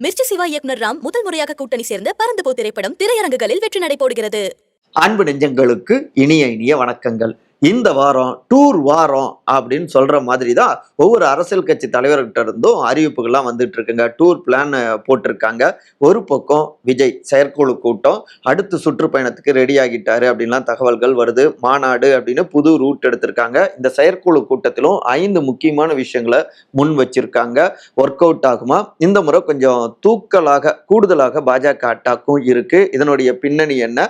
மிர்ச்சி சிவா இயக்குனர் ராம் முதல் முறையாக கூட்டணி சேர்ந்த பறந்துபோ திரைப்படம் திரையரங்குகளில் வெற்றி நடை போடுகிறது அன்பு நெஞ்சங்களுக்கு இனிய இனிய வணக்கங்கள். இந்த வாரம் டூர் வாரம் அப்படின்னு சொல்ற மாதிரி தான் ஒவ்வொரு அரசியல் கட்சி தலைவர்கிட்ட இருந்தும் அறிவிப்புகள்லாம் வந்துட்டு இருக்குங்க டூர் பிளான் போட்டிருக்காங்க. ஒரு பக்கம் விஜய் செயற்குழு கூட்டம் அடுத்து சுற்றுப்பயணத்துக்கு ரெடி ஆகிட்டாரு அப்படின்லாம் தகவல்கள் வருது. மாநாடு அப்படின்னு புது ரூட் எடுத்திருக்காங்க. இந்த செயற்குழு கூட்டத்திலும் ஐந்து முக்கியமான விஷயங்களை முன் வச்சிருக்காங்க. ஒர்க் அவுட் ஆகுமா? இந்த முறை கொஞ்சம் தூக்கலாக கூடுதலாக பாஜக அட்டாக்கும் இருக்கு. இதனுடைய பின்னணி என்ன?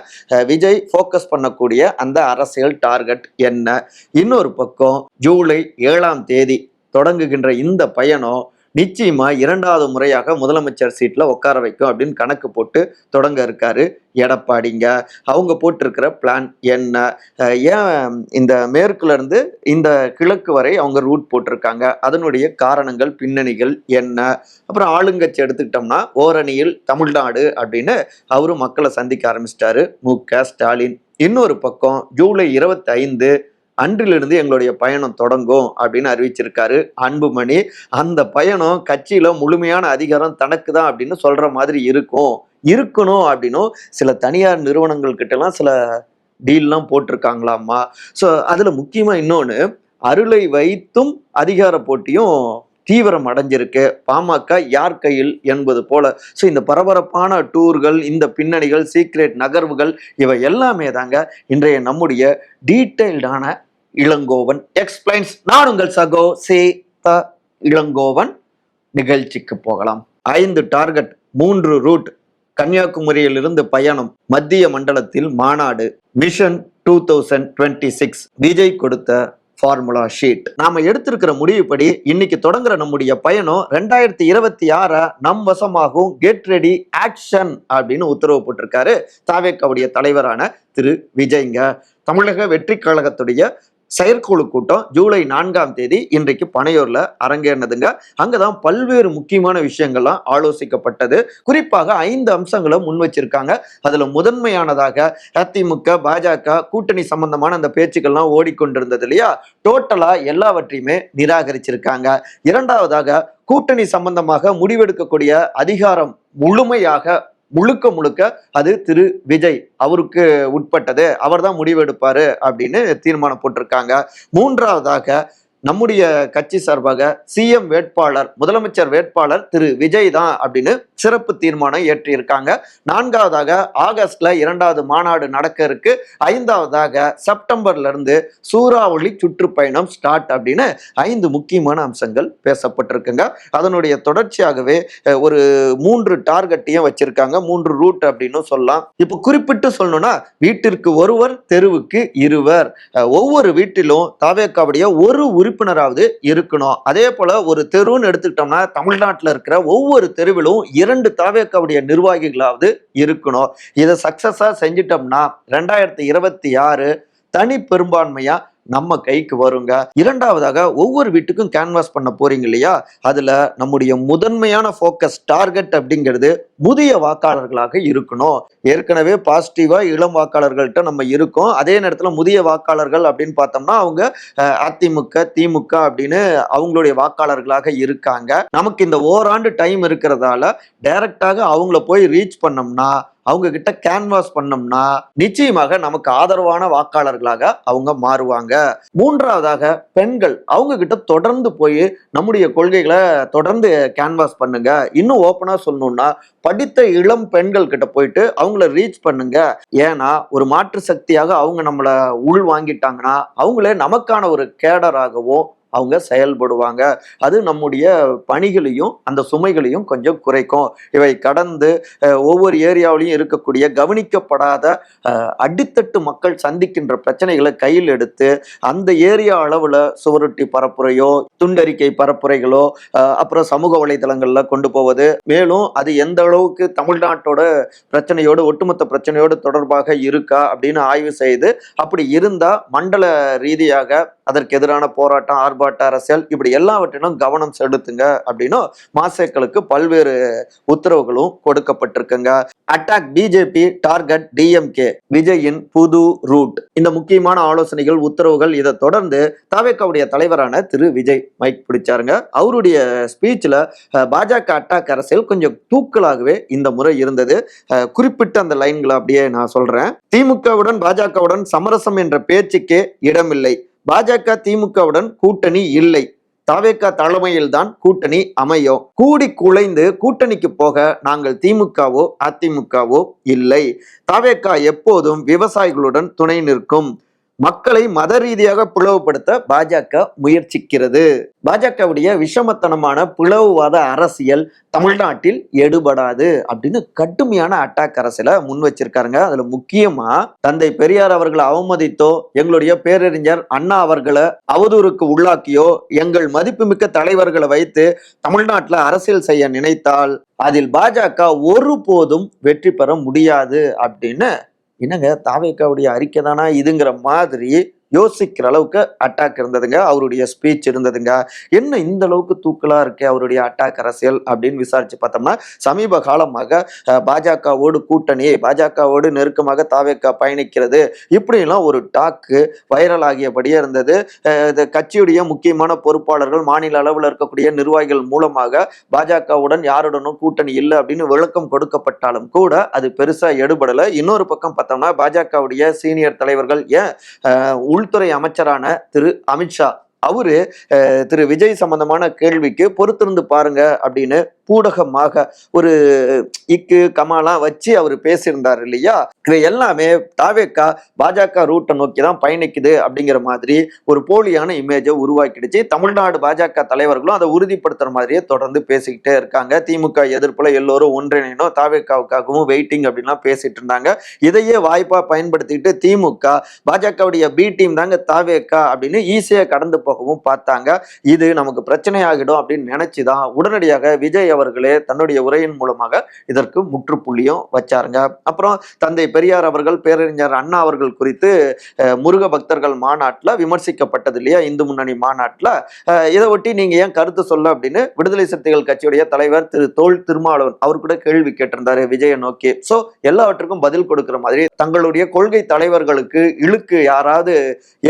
விஜய் ஃபோக்கஸ் பண்ணக்கூடிய அந்த அரசியல் டார்கெட் என்ன? இன்னொரு பக்கம் ஜூலை ஏழாம் தேதி தொடங்குகின்ற இந்த பயணம் நிச்சயமா இரண்டாவது முறையாக முதலமைச்சர் சீட்ல உட்கார வைக்கும் அப்படின்னு கணக்கு போட்டு தொடங்க இருக்காரு எடப்பாடிங்க. அவங்க போட்டிருக்கிற பிளான் என்ன? ஏன் இந்த மேற்குல இருந்து இந்த கிழக்கு வரை அவங்க ரூட் போட்டிருக்காங்க? அதனுடைய காரணங்கள் பின்னணிகள் என்ன? அப்புறம் ஆளுங்கட்சி எடுத்துக்கிட்டோம்னா ஓரணியில் தமிழ்நாடு அப்படின்னு அவரும் மக்களை சந்திக்க ஆரம்பிச்சிட்டாரு. மு க ஸ்டாலின். இன்னொரு பக்கம் ஜூலை இருபத்தி ஐந்து அன்றிலிருந்து எங்களுடைய பயணம் தொடங்கும் அப்படின்னு அறிவிச்சிருக்காரு அன்புமணி. அந்த பயணம் கட்சியில முழுமையான அதிகாரம் தனக்கு தான் அப்படின்னு சொல்ற மாதிரி இருக்கும். இருக்கணும் அப்படின்னும் சில தனியார் நிறுவனங்கள் கிட்டலாம் சில டீல்லாம் போட்டிருக்காங்களாமா ஸோ அதில் முக்கியமாக இன்னொன்று அருளை வைத்தும் அதிகார போட்டியும் தீவிரம் அடைஞ்சிருக்கு. பாமக யார் கையில் என்பது போல. ஸோ இந்த பரபரப்பான டூர்கள் இந்த பின்னணிகள் சீக்ரெட் நகர்வுகள் இவை எல்லாமே தாங்க இன்றைய நம்முடைய டீட்டெயில்டான இளங்கோவன். எக்ஸ்பிளைன்ஸ் நான் உங்கள் சகோ சே த இளங்கோவன். நிகழ்ச்சிக்கு போகலாம். ஐந்து டார்கெட் மூன்று ரூட். கன்னியாகுமரியிலிருந்து பயணம் மத்திய மண்டலத்தில் மாநாடு. Mission two thousand twenty six Vijay கொடுத்த ஃபார்முலா ஷீட் நாம எடுத்திருக்கிற முடிவுப்படி இன்னைக்கு தொடங்குற நம்முடைய பயணம் ரெண்டாயிரத்தி இருபத்தி ஆற நம் வசமாகும் கெட் ரெடி ஆக்ஷன் அப்படின்னு உத்தரவு போட்டிருக்காரு தாவேக்காவுடைய தலைவரான திரு விஜய்ங்க. தமிழக வெற்றி கழகத்துடைய செயற்குழு கூட்டம் ஜூலை நான்காம் தேதி இன்றைக்கு பனையூர்ல அரங்கேறினதுங்க. அங்கதான் பல்வேறு முக்கியமான விஷயங்கள்லாம் ஆலோசிக்கப்பட்டது. குறிப்பாக ஐந்து அம்சங்களை முன் வச்சிருக்காங்க. அதுல முதன்மையானதாக அதிமுக பாஜக கூட்டணி சம்பந்தமான அந்த பேச்சுக்கள்லாம் ஓடிக்கொண்டிருந்தது இல்லையா? டோட்டலா எல்லாவற்றையுமே நிராகரிச்சிருக்காங்க. இரண்டாவதாக கூட்டணி சம்பந்தமாக முடிவெடுக்கக்கூடிய அதிகாரம் முழுமையாக முழுக்க முழுக்க அது திரு விஜய் அவருக்கு உட்பட்டது. அவர் தான் முடிவெடுப்பாரு அப்படின்னு தீர்மானம் போட்டிருக்காங்க. மூன்றாவதாக நம்முடைய கட்சி சார்பாக சிஎம் வேட்பாளர் முதலமைச்சர் வேட்பாளர் திரு விஜய் தான் அப்படின்னு சிறப்பு தீர்மானம் ஏற்றியிருக்காங்க. நான்காவதாக ஆகஸ்ட்ல இரண்டாவது மாநாடு நடக்க இருக்கு. ஐந்தாவதாக செப்டம்பர்ல இருந்து சூறாவளி சுற்றுப்பயணம் ஸ்டார்ட் அப்படின்னு ஐந்து முக்கியமான அம்சங்கள் பேசப்பட்டிருக்குங்க. அதனுடைய தொடர்ச்சியாகவே ஒரு மூன்று டார்கெட்டையும் வச்சிருக்காங்க. மூன்று ரூட் அப்படின்னு சொல்லலாம். இப்போ குறிப்பிட்டு சொல்லணும்னா வீட்டிற்கு ஒருவர் தெருவுக்கு இருவர். ஒவ்வொரு வீட்டிலும் தாவேக்காவுடைய ஒரு உறுப்பினராவது இருக்கணும். அதே போல ஒரு தெருன்னு எடுத்துக்கிட்டோம்னா தமிழ்நாட்டில் இருக்கிற ஒவ்வொரு தெருவிலும் இரண்டு தாவேக்காவுடைய நிர்வாகிகளாவது இருக்கணும். இதை சக்சஸா செஞ்சிட்டோம்னா ரெண்டாயிரத்தி இருபத்தி ஆறு தனி பெரும்பான்மையா நம்ம கைக்கு வருங்க. இரண்டாவதாக ஒவ்வொரு வீட்டுக்கும் கேன்வாஸ் பண்ண போறீங்க இல்லையா? அதுல நம்முடைய முதன்மையான ஃபோக்கஸ் டார்கெட் அப்படிங்கிறது முதிய வாக்காளர்களாக இருக்கணும். ஏற்கனவே பாசிட்டிவா இளம் வாக்காளர்கள்ட்ட நம்ம இருக்கோம். அதே நேரத்தில் முதிய வாக்காளர்கள் அப்படின்னு பார்த்தோம்னா அவங்க அதிமுக திமுக அப்படின்னு அவங்களுடைய வாக்காளர்களாக இருக்காங்க. நமக்கு இந்த ஓராண்டு டைம் இருக்கிறதால டைரக்டாக அவங்கள போய் ரீச் பண்ணோம்னா அவங்க கிட்ட கேன்வாஸ் பண்ணோம்னா நிச்சயமாக நமக்கு ஆதரவான வாக்காளர்களாக அவங்க மாறுவாங்க. மூன்றாவதாக பெண்கள் அவங்க கிட்ட தொடர்ந்து போய் நம்முடைய கொள்கைகளை தொடர்ந்து கேன்வாஸ் பண்ணுங்க. இன்னும் ஓப்பனா சொல்லணும்னா படித்த இளம் பெண்கள் கிட்ட போயிட்டு அவங்கள ரீச் பண்ணுங்க. ஏன்னா ஒரு மாற்று சக்தியாக அவங்க நம்மளை உள் வாங்கிட்டாங்கன்னா அவங்களே நமக்கான ஒரு கேடராகவும் அவங்க செயல்படுவாங்க. அது நம்முடைய பணிகளையும் அந்த சுமைகளையும் கொஞ்சம் குறைக்கும். இவை கடந்து ஒவ்வொரு ஏரியாவிலையும் இருக்கக்கூடிய கவனிக்கப்படாத அடித்தட்டு மக்கள் சந்திக்கின்ற பிரச்சனைகளை கையில் எடுத்து அந்த ஏரியா அளவில் சுவரொட்டி பரப்புரையோ துண்டறிக்கை பரப்புரைகளோ அப்புறம் சமூக வலைதளங்களில் கொண்டு போவது. மேலும் அது எந்த அளவுக்கு தமிழ்நாட்டோட பிரச்சனையோடு ஒட்டுமொத்த பிரச்சனையோடு தொடர்பாக இருக்கா அப்படின்னு ஆய்வு செய்து அப்படி இருந்தால் மண்டல ரீதியாக அதற்கு எதிரான போராட்டம் மாறுபாட்டு அரசியல் இப்படி எல்லாவற்றிலும் கவனம் செலுத்துங்க அப்படின்னும் மாசேக்களுக்கு பல்வேறு உத்தரவுகளும் கொடுக்கப்பட்டிருக்குங்க. அட்டாக் பிஜேபி டார்கெட் டிஎம்கே விஜயின் புது ரூட் இந்த முக்கியமான ஆலோசனைகள் உத்தரவுகள் இதை தொடர்ந்து தாவேக்காவுடைய தலைவரான திரு விஜய் மைக் பிடிச்சாருங்க. அவருடைய ஸ்பீச்ல பாஜக அட்டாக் அரசியல் கொஞ்சம் தூக்கலாகவே இந்த முறை இருந்தது. குறிப்பிட்ட அந்த லைன்களை அப்படியே நான் சொல்றேன். திமுகவுடன் பாஜகவுடன் சமரசம் என்ற பேச்சுக்கே இடமில்லை. பாஜக திமுகவுடன் கூட்டணி இல்லை. தாவேக்கா தலைமையில்தான் கூட்டணி அமையும். கூடி குலைந்து கூட்டணிக்கு போக நாங்கள் திமுகவோ அதிமுகவோ இல்லை. தாவேக்கா எப்போதும் விவசாயிகளுடன் துணை நிற்கும். மக்களை மத ரீதியாக பிளவுபடுத்த பாஜக முயற்சிக்கிறது. பாஜகவுடைய விஷமத்தனமான பிளவுவாத அரசியல் தமிழ்நாட்டில் எடுபடாது அப்படின்னு கடுமையான அட்டாக் அரசியலை முன் வச்சிருக்காருங்க. அதுல முக்கியமா தந்தை பெரியார் அவர்களை அவமதித்தோ எங்களுடைய பேரறிஞர் அண்ணா அவர்களை அவதூறுக்கு உள்ளாக்கியோ எங்கள் மதிப்புமிக்க தலைவர்களை வைத்து தமிழ்நாட்டில் அரசியல் செய்ய நினைத்தால் அதில் பாஜக ஒருபோதும் வெற்றி பெற முடியாது அப்படின்னு என்னங்க தாவேக்காவுடைய அறிக்கை தானா? இதுங்கிற மாதிரி யோசிக்கிற அளவுக்கு அட்டாக் இருந்ததுங்க. அவருடைய ஸ்பீச் இருந்ததுங்க. என்ன இந்த அளவுக்கு தூக்கலா இருக்கு அவருடைய அட்டாக் அரசியல் அப்படின்னு விசாரிச்சு பார்த்தோம்னா சமீப காலமாக பாஜகவோடு கூட்டணி பாஜகவோடு நெருக்கமாக தாவேக்கா பயணிக்கிறது இப்படிலாம் ஒரு டாக்கு வைரல் ஆகியபடியே இருந்தது. இது கட்சியுடைய முக்கியமான பொறுப்பாளர்கள் மாநில அளவில் இருக்கக்கூடிய நிர்வாகிகள் மூலமாக பாஜகவுடன் யாருடனும் கூட்டணி இல்லை அப்படின்னு விளக்கம் கொடுக்கப்பட்டாலும் கூட அது பெருசா எடுபடலை. இன்னொரு பக்கம் பார்த்தோம்னா பாஜகவுடைய சீனியர் தலைவர்கள் ஏன் உள்துறை அமைச்சரான திரு அமித்ஷா. அவரு திரு விஜய் சம்பந்தமான கேள்விக்கு பொறுத்திருந்து பாருங்க அப்படின்னு பூடகமாக ஒரு இக்கு கமாலாம் வச்சு அவர் பேசியிருந்தார் இல்லையா? இது எல்லாமே தாவேக்கா பாஜக ரூட்டை நோக்கி தான் பயணிக்குது அப்படிங்கிற மாதிரி ஒரு போலியான இமேஜை உருவாக்கிடுச்சு. தமிழ்நாடு பாஜக தலைவர்களும் அதை உறுதிப்படுத்துற மாதிரியே தொடர்ந்து பேசிக்கிட்டே இருக்காங்க. திமுக எதிர்ப்புல எல்லோரும் ஒன்றிணைணும் தாவேக்காவுக்காகவும் வெயிட்டிங் அப்படின்லாம் பேசிட்டு இருந்தாங்க. இதையே வாய்ப்பா பயன்படுத்திக்கிட்டு திமுக பாஜகவுடைய பி டீம் தாங்க தாவேக்கா அப்படின்னு ஈஸியாக கடந்து போகவும் பார்த்தாங்க. இது நமக்கு பிரச்சனை ஆகிடும் அப்படின்னு நினைச்சுதான் உடனடியாக விஜய் அவர்களே தன்னுடைய உரையின் மூலமாக இதற்கு முற்றுப்புள்ளியும் வச்சாருங்க. அப்புறம் தந்தை பெரியார் அவர்கள் பேரறிஞர் அண்ணா அவர்கள் குறித்து முருக பக்தர்கள் மாநாட்டில் விமர்சிக்கப்பட்டது இல்லையா? இந்து முன்னணி மாநாட்டில். இதை ஒட்டி நீங்க ஏன் கருத்து சொல்ல அப்படின்னு விடுதலை சிறுத்தைகள் கட்சியுடைய தலைவர் திரு தோல் திருமாவளவன் அவர் கூட கேள்வி கேட்டிருந்தாரு விஜயை நோக்கி. சோ எல்லாவற்றுக்கும் பதில் கொடுக்கிற மாதிரி தங்களுடைய கொள்கை தலைவர்களுக்கு இழுக்கு யாராவது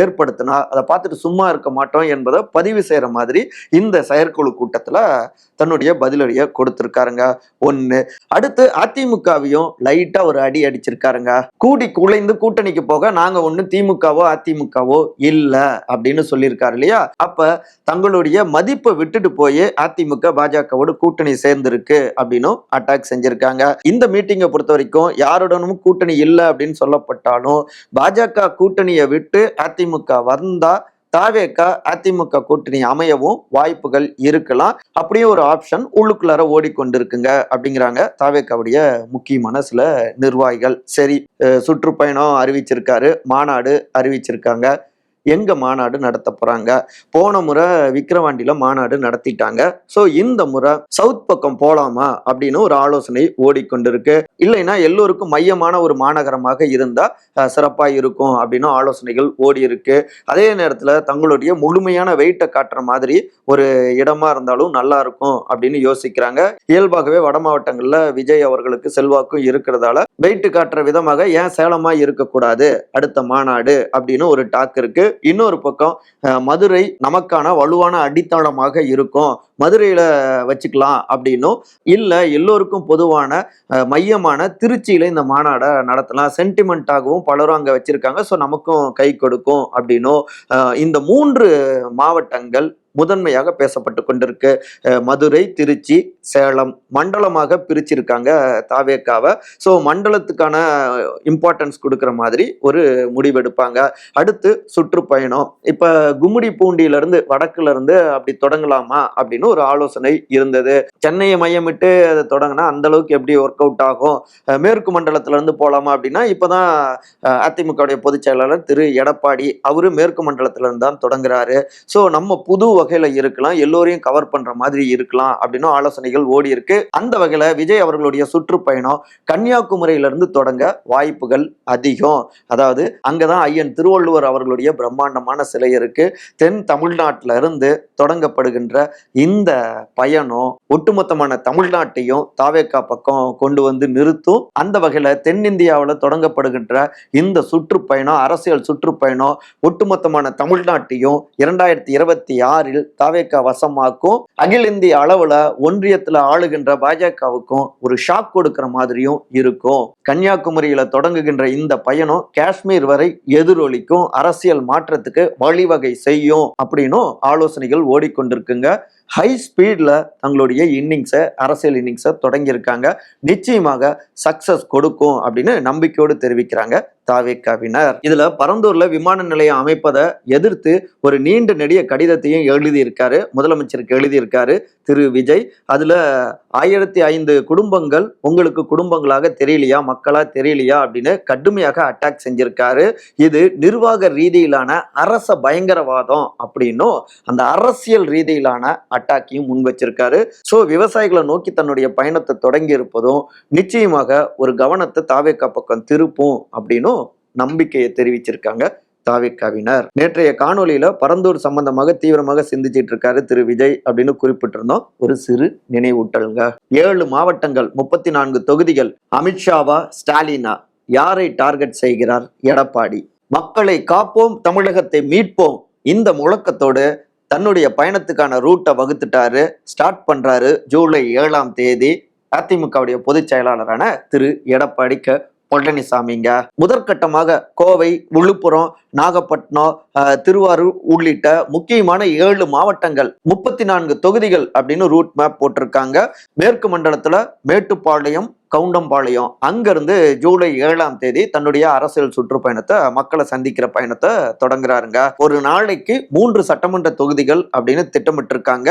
ஏற்படுத்தினா அதை பார்த்துட்டு சும்மா இருக்க மாட்டோம். என்பதை பதிவு செய்யற மாதிரி இந்த செயற்குழு கூட்டத்துல தன்னுடைய பதிலடியை கொடுத்திருக்காருங்க. ஒண்ணு. அடுத்து அதிமுகவையும் லைட்டா ஒரு அடி அடிச்சிருக்காருங்க. கூடி குலைந்து கூட்டணிக்கு போக நாங்க ஒண்ணு திமுகவோ அதிமுகவோ இல்ல அப்படின்னு சொல்லியிருக்காரு இல்லையா? அப்ப தங்களுடைய மதிப்பை விட்டுட்டு போய் அதிமுக பாஜகவோடு கூட்டணி சேர்ந்திருக்கு அப்படின்னும் அட்டாக் செஞ்சிருக்காங்க. இந்த மீட்டிங்கை பொறுத்த வரைக்கும் யாருடனும் கூட்டணி இல்லை அப்படின்னு சொல்லப்பட்டாலும் பாஜக கூட்டணியை விட்டு அதிமுக வந்தா தாவேக்கா அதிமுக கூட்டணி அமையவும் வாய்ப்புகள் இருக்கலாம். அப்படியே ஒரு ஆப்ஷன் உள்ளுக்குள்ளார ஓடிக்கொண்டிருக்குங்க அப்படிங்கிறாங்க தாவேக்காவுடைய முக்கியமான சில நிர்வாகிகள். சரி சுற்றுப்பயணம் அறிவிச்சிருக்காரு மாநாடு அறிவிச்சிருக்காங்க. எங்க மாநாடு நடத்த போறாங்க? போன முறை விக்கிரவாண்டியில மாநாடு நடத்திட்டாங்க. ஸோ இந்த முறை சவுத் பக்கம் போலாமா அப்படின்னு ஒரு ஆலோசனை ஓடிக்கொண்டிருக்கு. இல்லைன்னா எல்லோருக்கும் மையமான ஒரு மாநகரமாக இருந்தா சிறப்பாக சிறப்பா இருக்கும் அப்படின்னு ஆலோசனைகள் ஓடி இருக்கு அதே நேரத்துல தங்களுடைய முழுமையான வெயிட்டை காட்டுற மாதிரி ஒரு இடமா இருந்தாலும் நல்லா இருக்கும் அப்படின்னு யோசிக்கிறாங்க. இயல்பாகவே வட மாவட்டங்கள்ல விஜய் அவர்களுக்கு செல்வாக்கும் இருக்கிறதால வெயிட்டு காட்டுற விதமாக ஏன் சேலமா இருக்கக்கூடாது? அடுத்த மாநாடு அப்படின்னு ஒரு டாக் இருக்கு. இன்னொரு பக்கம் மதுரை நமக்கான வலுவான அடித்தளமாக இருக்கும். மதுரையில் வச்சுக்கலாம் அப்படின்னும். இல்லை எல்லோருக்கும் பொதுவான மையமான திருச்சியில் இந்த மாநாடை நடத்தலாம். சென்டிமெண்ட்டாகவும் பலரும் அங்கே வச்சுருக்காங்க. ஸோ நமக்கும் கை கொடுக்கும் அப்படின்னும். இந்த மூன்று மாவட்டங்கள் முதன்மையாக பேசப்பட்டு கொண்டிருக்கு. மதுரை திருச்சி சேலம் மண்டலமாக பிரிச்சிருக்காங்க தாவேக்காவை. ஸோ மண்டலத்துக்கான இம்பார்ட்டன்ஸ் கொடுக்குற மாதிரி ஒரு முடிவெடுப்பாங்க அடுத்து சுற்றுப்பயணம். இப்போ கும்மிடி பூண்டியிலேருந்து வடக்குலேருந்து அப்படி தொடங்கலாமா அப்படின்னு ஒரு ஆலோசனை இருந்தது. சென்னையை மையமிட்டு அதை தொடங்கினா அந்த அளவுக்கு எப்படி ஒர்க் அவுட் ஆகும்? மேற்கு மண்டலத்துல இருந்து போலாமா அப்படின்னா இப்போதான் அதிமுகவுடைய பொதுச் செயலாளர் திரு எடப்பாடி அவரு மேற்கு மண்டலத்துல இருந்து தான் தொடங்குறாரு. ஸோ நம்ம புது வகையில இருக்கலாம் எல்லோரையும் கவர் பண்ற மாதிரி இருக்கலாம் அப்படின்னு ஆலோசனைகள் ஓடி இருக்கு. அந்த வகையில விஜய் அவர்களுடைய சுற்றுப்பயணம் கன்னியாகுமரியில இருந்து தொடங்க வாய்ப்புகள் அதிகம். அதாவது அங்கதான் ஐயன் திருவள்ளுவர் அவர்களுடைய பிரம்மாண்டமான சிலை இருக்கு. தென் தமிழ்நாட்டில இருந்து தொடங்கப்படுகின்ற இந்த இந்த பயணம் ஒட்டுமொத்தமான தமிழ்நாட்டையும் தாவேக்கா பக்கம் கொண்டு வந்து நிறுத்தும். அந்த வகையில் தென்னிந்தியாவில் தொடங்கப்படுகின்ற இந்த சுற்றுப்பயணம் அரசியல் சுற்றுப்பயணம் ஒட்டுமொத்தமான தமிழ்நாட்டையும் இரண்டாயிரத்தி இருபத்தி ஆறில் தாவேக்கா வசமாக்கும். அகில இந்திய அளவில் ஒன்றியத்தில் ஆளுகின்ற பாஜகவுக்கும் ஒரு ஷாக் கொடுக்கிற மாதிரியும் இருக்கும். கன்னியாகுமரியில் தொடங்குகின்ற இந்த பயணம் காஷ்மீர் வரை எதிரொலிக்கும். அரசியல் மாற்றத்துக்கு வழிவகை செய்யும் அப்படின்னும் ஆலோசனைகள் ஓடிக்கொண்டிருக்குங்க. ஹை ஸ்பீடில் தங்களுடைய இன்னிங்ஸை அரசியல் இன்னிங்ஸை தொடங்கியிருக்காங்க. நிச்சயமாக சக்ஸஸ் கொடுக்கும் அப்படின்னு நம்பிக்கையோடு தெரிவிக்கிறாங்க. தாவேக்காவினர். இதுல பரந்தூர்ல விமான நிலையம் அமைப்பதை எதிர்த்து ஒரு நீண்ட நெடிய கடிதத்தையும் எழுதியிருக்காரு. முதலமைச்சருக்கு எழுதியிருக்காரு திரு விஜய். அதுல ஆயிரத்தி ஐந்து குடும்பங்கள் உங்களுக்கு குடும்பங்களாக தெரியலையா மக்களா தெரியலையா அப்படின்னு கடுமையாக அட்டாக் செஞ்சிருக்காரு. இது நிர்வாக ரீதியிலான அரச பயங்கரவாதம் அப்படின்னும் அந்த அரசியல் ரீதியிலான அட்டாக்கையும் முன் வச்சிருக்காரு. ஸோ விவசாயிகளை நோக்கி தன்னுடைய பயணத்தை தொடங்கி இருப்பதும் நிச்சயமாக ஒரு கவனத்தை தாவேக்கா பக்கம் திருப்பும் அப்படின்னும் நம்பிக்கையை தெரிவிச்சிருக்காங்க தாவிக்காவினர். நேற்றைய காணொளியில பரந்தூர் சம்பந்தமாக தீவிரமாக சிந்திச்சிட்டு இருக்காரு திரு விஜய் அப்படின்னு குறிப்பிட்டிருந்தோம். ஒரு சிறு நினைவூட்டலுங்க. ஏழு மாவட்டங்கள் முப்பத்தி நான்கு தொகுதிகள் அமித்ஷாவா ஸ்டாலினா யாரை டார்கெட் செய்கிறார் எடப்பாடி? மக்களை காப்போம் தமிழகத்தை மீட்போம். இந்த முழக்கத்தோடு தன்னுடைய பயணத்துக்கான ரூட்டை வகுத்துட்டாரு ஸ்டார்ட் பண்றாரு ஜூலை ஏழாம் தேதி. அதிமுகவுடைய பொதுச் செயலாளரான திரு எடப்பாடி க பழனிசாமிங்க. முதற்கட்டமாக கோவை விழுப்புரம் நாகப்பட்டினம் திருவாரூர் உள்ளிட்ட முக்கியமான ஏழு மாவட்டங்கள் முப்பத்தி நான்கு தொகுதிகள் அப்படின்னு ரூட் மேப் போட்டிருக்காங்க. மேற்கு மண்டலத்துல மேட்டுப்பாளையம் கவுண்டம்பாளையம் அங்கிருந்து ஜூலை ஏழாம் தேதி தன்னுடைய அரசியல் சுற்றுப்பயணத்தை மக்களை சந்திக்கிற பயணத்தை தொடங்குறாருங்க. ஒரு நாளைக்கு மூன்று சட்டமன்ற தொகுதிகள் அப்படின்னு திட்டமிட்டிருக்காங்க.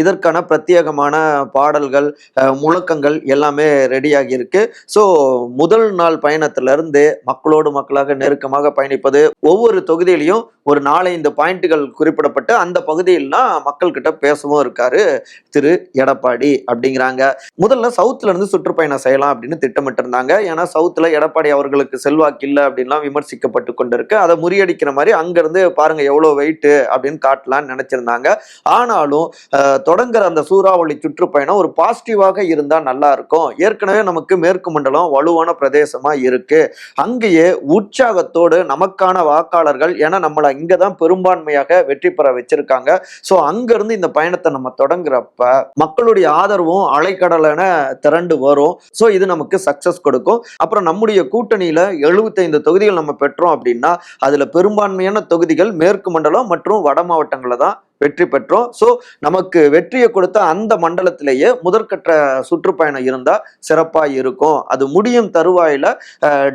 இதற்கான பிரத்யேகமான பாடல்கள் முழக்கங்கள் எல்லாமே ரெடியாகி இருக்கு. ஸோ முதல் நாள் பயணத்திலிருந்து மக்களோடு மக்களாக நெருக்கமாக பயணிப்பது ஒவ்வொரு தொகுதியிலையும் ஒரு நாலஞ்சு பாயிண்ட்டுகள் குறிப்பிடப்பட்டு அந்த பகுதியிலாம் மக்கள் கிட்ட பேசவும் இருக்காரு திரு. எடப்பாடி அப்படிங்கிறாங்க. முதல்ல சவுத்துல இருந்து சுற்றுப்பயணம் செய்யலாம் அப்படின்னு திட்டமிட்டிருந்தாங்க. ஏன்னா சவுத்துல எடப்பாடி அவர்களுக்கு செல்வாக்கு இல்லை அப்படின்லாம் விமர்சிக்கப்பட்டு கொண்டிருக்கு. அதை முறியடிக்கிற மாதிரி அங்கிருந்து பாருங்க எவ்வளோ வெயிட் அப்படின்னு காட்டலாம்னு நினைச்சிருந்தாங்க. ஆனாலும் தொடங்குற அந்த சூறாவளி சுற்றுப்பயணம் ஒரு பாசிட்டிவாக இருந்தால் நல்லா இருக்கும். ஏற்கனவே நமக்கு மேற்கு மண்டலம் வலுவான பிரதேசமா இருக்கு. அங்கேயே உற்சாகத்தோடு நமக்கான வாக்காளர்கள் ஏன்னா நம்மளை இங்கே தான் பெரும்பான்மையாக வெற்றி பெற வச்சிருக்காங்க. ஸோ அங்கிருந்து இந்த பயணத்தை நம்ம தொடங்குறப்ப மக்களுடைய ஆதரவும் அலைக்கடலென திரண்டு வரும். ஸோ இது நமக்கு சக்சஸ் கொடுக்கும். அப்புறம் நம்முடைய கூட்டணியில் எழுபத்தைந்து தொகுதிகள் நம்ம பெற்றோம் அப்படின்னா அதில் பெரும்பான்மையான தொகுதிகள் மேற்கு மண்டலம் மற்றும் வட மாவட்டங்களில் தான் வெற்றி பெற்றோம். ஸோ நமக்கு வெற்றியை கொடுத்த அந்த மண்டலத்திலேயே முதற்கட்ட சுற்றுப்பயணம் இருந்தா சிறப்பா இருக்கும். அது முடியும் தருவாயில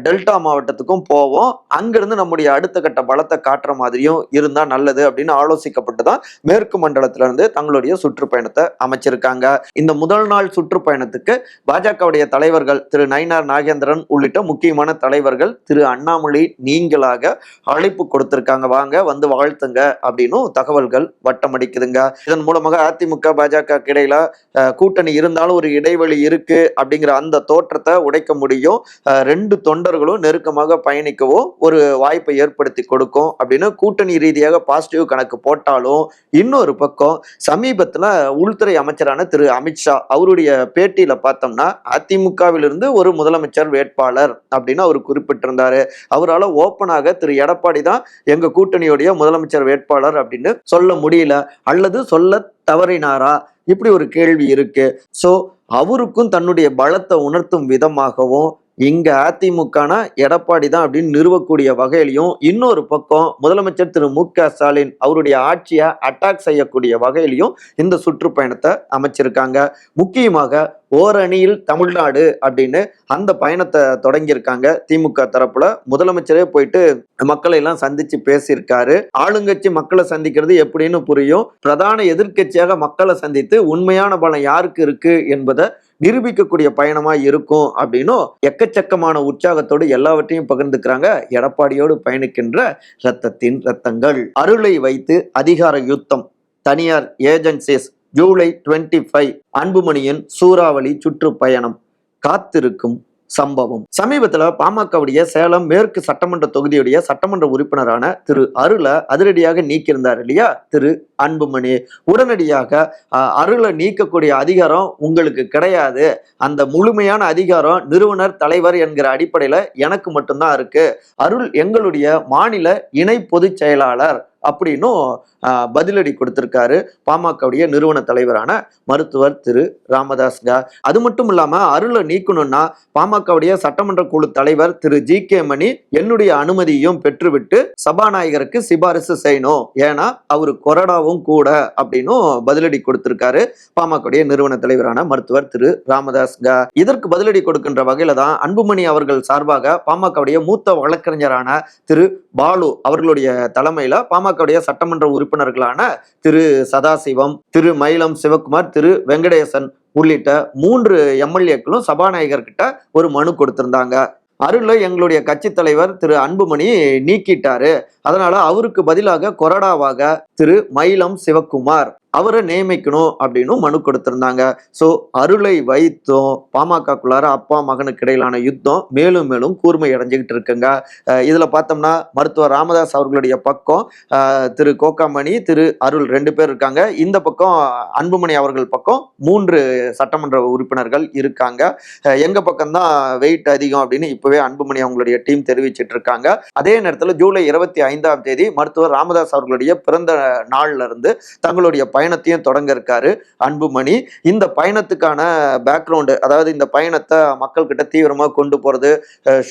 டெல்டா மாவட்டத்துக்கும் போவோம். அங்கிருந்து நம்முடைய அடுத்த கட்ட பலத்தை காட்டுற மாதிரியும் இருந்தா நல்லது அப்படின்னு ஆலோசிக்கப்பட்டு தான் மேற்கு மண்டலத்திலிருந்து தங்களுடைய சுற்றுப்பயணத்தை அமைச்சிருக்காங்க. இந்த முதல் நாள் சுற்றுப்பயணத்துக்கு பாஜகவுடைய தலைவர்கள் திரு நயினார் நாகேந்திரன் உள்ளிட்ட முக்கியமான தலைவர்கள் திரு அண்ணாமலை நீங்களாக அழைப்பு கொடுத்திருக்காங்க. வாங்க வந்து வாழ்த்துங்க அப்படின்னும் தகவல்கள் வட்டமடிக்குதுங்க இதன் மூலமாக அதிமுக பாஜக இடையில கூட்டணி இருந்தாலும் ஒரு இடைவெளி இருக்கு அப்படிங்கிற அந்த தோற்றத்தை உடைக்க முடியும். ரெண்டு தொண்டர்களும் நெருக்கமாக பயணிக்கவும் ஒரு வாய்ப்பை ஏற்படுத்தி கொடுக்கும் அப்படின்னு கூட்டணி ரீதியாக பாசிட்டிவ் கணக்கு போட்டாலும் இன்னொரு பக்கம் சமீபத்தில் உள்துறை அமைச்சரான திரு. அமித்ஷா அவருடைய பேட்டியில பார்த்தோம்னா அதிமுகவிலிருந்து ஒரு முதலமைச்சர் வேட்பாளர் அப்படின்னு அவர் குறிப்பிட்டிருந்தாரு. அவரால் ஓப்பனாக திரு. எடப்பாடி தான் எங்க கூட்டணியுடைய முதலமைச்சர் வேட்பாளர் அப்படின்னு சொல்ல முடியல. அல்லது சொல்ல தவறினாரா? இப்படி ஒரு கேள்வி இருக்கு. ஸோ அவருக்கும் தன்னுடைய பலத்தை உணர்த்தும் விதமாகவும் இங்க அதிமுகனா எடப்பாடி தான் அப்படின்னு நிறுவக்கூடிய வகையிலையும் இன்னொரு பக்கம் முதலமைச்சர் திரு மு க ஸ்டாலின் அவருடைய ஆட்சியை அட்டாக் செய்யக்கூடிய வகையிலையும் இந்த சுற்றுப்பயணத்தை அமைச்சிருக்காங்க. முக்கியமாக ஓரணியில் தமிழ்நாடு அப்படின்னு அந்த பயணத்தை தொடங்கியிருக்காங்க. திமுக தரப்புல முதலமைச்சரே போயிட்டு மக்களை எல்லாம் சந்திச்சு பேசியிருக்காரு. ஆளுங்கட்சி மக்களை சந்திக்கிறது எப்படின்னு புரியும். பிரதான எதிர்க்கட்சியாக மக்களை சந்தித்து உண்மையான பலம் யாருக்கு இருக்கு என்பதை நிரூபிக்கக்கூடிய பயணமா இருக்கும் அப்படின்னும் எக்கச்சக்கமான உற்சாகத்தோடு எல்லாவற்றையும் பகிர்ந்துக்கிறாங்க. எடப்பாடியோடு பயணிக்கின்ற ரத்தத்தின் ரத்தங்கள். அருளை வைத்து அதிகார யுத்தம். தனியார் ஏஜென்சிஸ் ஜூலை டுவெண்ட்டி ஃபைவ் அன்புமணியின் சூறாவளி சுற்றுப்பயணம். காத்திருக்கும் சம்பவம். சமீபத்தில் பாமகவுடைய சேலம் மேற்கு சட்டமன்ற தொகுதியுடைய சட்டமன்ற உறுப்பினரான திரு அருளை அதிரடியாக நீக்கியிருந்தார் இல்லையா? திரு அன்புமணி. உடனடியாக அருளை நீக்கக்கூடிய அதிகாரம் உங்களுக்கு கிடையாது. அந்த முழுமையான அதிகாரம் நிறுவனர் தலைவர் என்கிற அடிப்படையில் எனக்கு மட்டும்தான் இருக்கு. அருள் எங்களுடைய மாநில இணை பொதுச் செயலாளர். அப்படின்னும் பதிலடி கொடுத்திருக்காரு. பாமகவுடைய நிறுவன தலைவரான மருத்துவர் திரு. ராமதாஸ்கா அது மட்டும் இல்லாமல் அருளை நீக்கணும்னா பாமகவுடைய சட்டமன்ற குழு தலைவர் திரு. ஜி. கே. மணி என்னுடைய அனுமதியும் பெற்றுவிட்டு சபாநாயகருக்கு சிபாரிசு செய்யணும். ஏன்னா அவர் கொரடாவும் கூட அப்படின்னும் பதிலடி கொடுத்திருக்காரு. பாமகவுடைய நிறுவன தலைவரான மருத்துவர் திரு. ராமதாஸ் கா. இதற்கு பதிலடி கொடுக்கின்ற வகையில தான் அன்புமணி அவர்கள் சார்பாக பாமகவுடைய மூத்த வழக்கறிஞரான திரு. பாலு அவர்களுடைய தலைமையில பாமகவுடைய சட்டமன்ற உறுப்பினர்களான திரு சதாசிவம் திரு மயிலம் சிவகுமார் திரு வெங்கடேசன் உள்ளிட்ட மூன்று எம்எல்ஏக்களும் சபாநாயகர் கிட்ட ஒரு மனு கொடுத்திருந்தாங்க. அருளை எங்களுடைய கட்சி தலைவர் திரு அன்புமணி நீக்கிட்டாரு. அதனால அவருக்கு பதிலாக கொரடாவாக திரு மயிலம் சிவக்குமார் அவரை நியமிக்கணும் அப்படின்னு மனு கொடுத்திருந்தாங்க. ஸோ அருளை வைத்தும் பாமகக்குள்ளார அப்பா மகனுக்கு இடையிலான யுத்தம் மேலும் மேலும் கூர்மை அடைஞ்சுக்கிட்டு இருக்குங்க. இதில் பார்த்தோம்னா மருத்துவர் ராமதாஸ் அவர்களுடைய பக்கம் திரு கோகாமணி திரு அருள் ரெண்டு பேர் இருக்காங்க. இந்த பக்கம் அன்புமணி அவர்கள் பக்கம் மூன்று சட்டமன்ற உறுப்பினர்கள் இருக்காங்க. எங்கள் எங்க பக்கம்தான் வெயிட் அதிகம் அப்படின்னு இப்பவே அன்புமணி அவங்களுடைய டீம் தெரிவிச்சிட்டு இருக்காங்க. அதே நேரத்தில் ஜூலை இருபத்தி ஐந்தாம் தேதி மருத்துவர் ராமதாஸ் அவர்களுடைய பிறந்த நாள்ல இருந்து தங்களுடைய பயணத்தையும் தொடங்க இருக்காரு அன்புமணி. இந்த பயணத்துக்கான பேக்ரவுண்டு அதாவது இந்த பயணத்தை மக்கள்கிட்ட தீவிரமாக கொண்டு போகிறது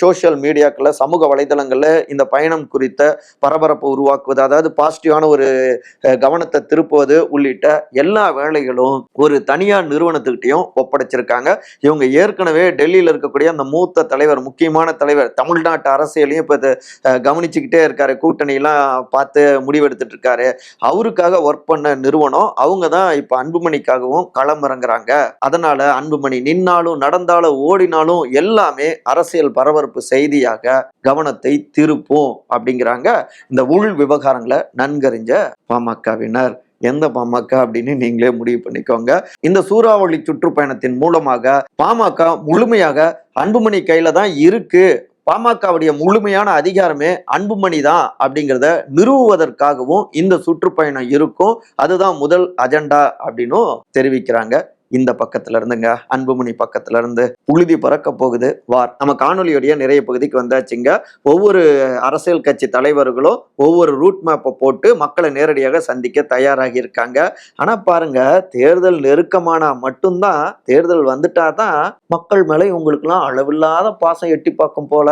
சோஷியல் மீடியாக்களில் சமூக வலைதளங்களில் இந்த பயணம் குறித்த பரபரப்பை உருவாக்குவது அதாவது பாசிட்டிவான ஒரு கவனத்தை திருப்புவது உள்ளிட்ட எல்லா வேலைகளும் ஒரு தனியார் நிறுவனத்துக்கிட்டையும் ஒப்படைச்சிருக்காங்க. இவங்க ஏற்கனவே டெல்லியில் இருக்கக்கூடிய அந்த மூத்த தலைவர் முக்கியமான தலைவர் தமிழ்நாட்டு அரசியலையும் இப்போ கவனிச்சுக்கிட்டே இருக்காரு. கூட்டணியெல்லாம் பார்த்து முடிவெடுத்துட்டு இருக்காரு. அவருக்காக ஒர்க் பண்ண நிறுவனம் அவங்க தான் இப்போ அன்புமணிக்காகவும் களம் இறங்குறாங்க அதனால அன்புமணி நின்னாலும் நடந்தாலும் ஓடினாலும் எல்லாமே அரசியல் பரபரப்பு செய்தியாக கவனத்தை திருப்பும் அப்படிங்கிறாங்க இந்த உள் விவகாரங்களை நன்கறிஞ்ச பாமகவினர். எந்த பாமக அப்படின்னு நீங்களே முடிவு பண்ணிக்கோங்க. இந்த சூறாவளி சுற்றுப்பயணத்தின் மூலமாக பாமக முழுமையாக அன்புமணி கையில தான் இருக்கு பாமகவுடைய முழுமையான அதிகாரமே அன்புமணி தான் அப்படிங்கிறத நிறுவுவதற்காகவும் இந்த சுற்றுப்பயணம் இருக்கும். அதுதான் முதல் அஜெண்டா அப்படின்னும் தெரிவிக்கிறாங்க. இந்த பக்கத்துல இருந்துங்க அன்புமணி பக்கத்துல இருந்து உழுதி பறக்க போகுது. வார் நம்ம காணொலியுடைய நிறைய பகுதிக்கு வந்தாச்சுங்க. ஒவ்வொரு அரசியல் கட்சி தலைவர்களும் ஒவ்வொரு ரூட் மேப்பை போட்டு மக்களை நேரடியாக சந்திக்க தயாராகி இருக்காங்க. ஆனா பாருங்க தேர்தல் நெருக்கமானா மட்டும்தான் தேர்தல் வந்துட்டா தான் மக்கள் மேலே உங்களுக்குலாம் அளவில்லாத பாசம் எட்டி பார்க்கும் போல.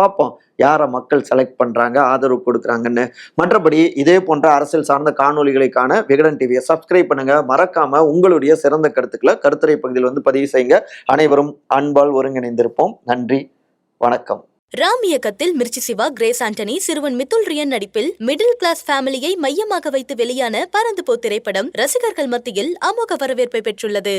பார்ப்போம். யாரை மக்கள் செலக்ட் பண்ணுறாங்க ஆதரவு கொடுக்குறாங்கன்னு. மற்றபடி இதே போன்ற அரசியல் சார்ந்த காணொளிகளை காண விகடன் டிவியை சப்ஸ்கிரைப் பண்ணுங்க. மறக்காம உங்களுடைய சிறந்த கருத்துக்களை கருத்துரை பகுதியில் வந்து பதிவு செய்யுங்க. அனைவரும் அன்பால் ஒருங்கிணைந்திருப்போம். நன்றி. வணக்கம். ராம் இயக்கத்தில் மிர்ச்சி சிவா கிரேஸ் ஆண்டனி சிறுவன் மித்துல் ரியன் நடிப்பில் மிடில் கிளாஸ் ஃபேமிலியை மையமாக வைத்து வெளியான பறந்து போ திரைப்படம் ரசிகர்கள் மத்தியில் அமோக வரவேற்பை பெற்றுள்ளது.